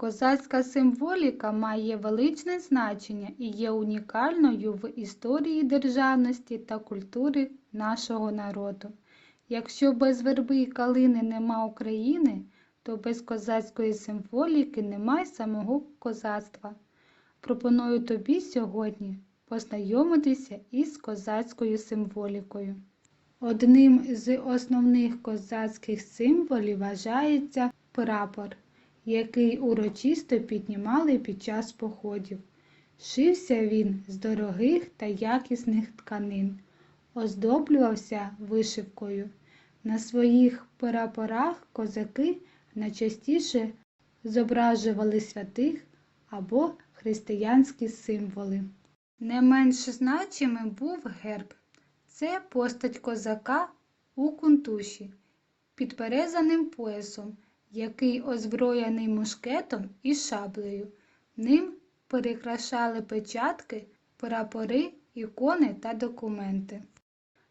Козацька символіка має величне значення і є унікальною в історії державності та культури нашого народу. Якщо без верби й калини нема України, то без козацької символіки нема й самого козацтва. Пропоную тобі сьогодні познайомитися із козацькою символікою. Одним з основних козацьких символів вважається прапор, який урочисто піднімали під час походів. Шився він з дорогих та якісних тканин, оздоблювався вишивкою. На своїх прапорах козаки найчастіше зображували святих або християнські символи. Не менш значимим був герб. Це постать козака у кунтуші під перезаним поясом, який озброєний мушкетом і шаблею. Ним перекрашали печатки, прапори, ікони та документи.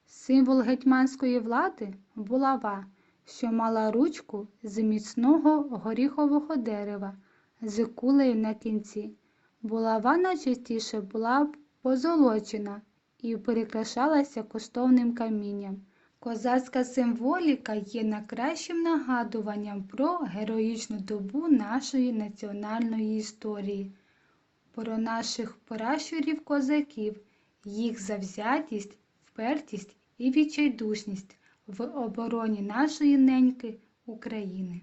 Символ гетьманської влади булава, що мала ручку з міцного горіхового дерева з кулею на кінці. Булава найчастіше була позолочена і перекрашалася коштовним камінням. Козацька символіка є найкращим нагадуванням про героїчну добу нашої національної історії, про наших пращурів козаків, їх завзятість, впертість і відчайдушність в обороні нашої неньки України.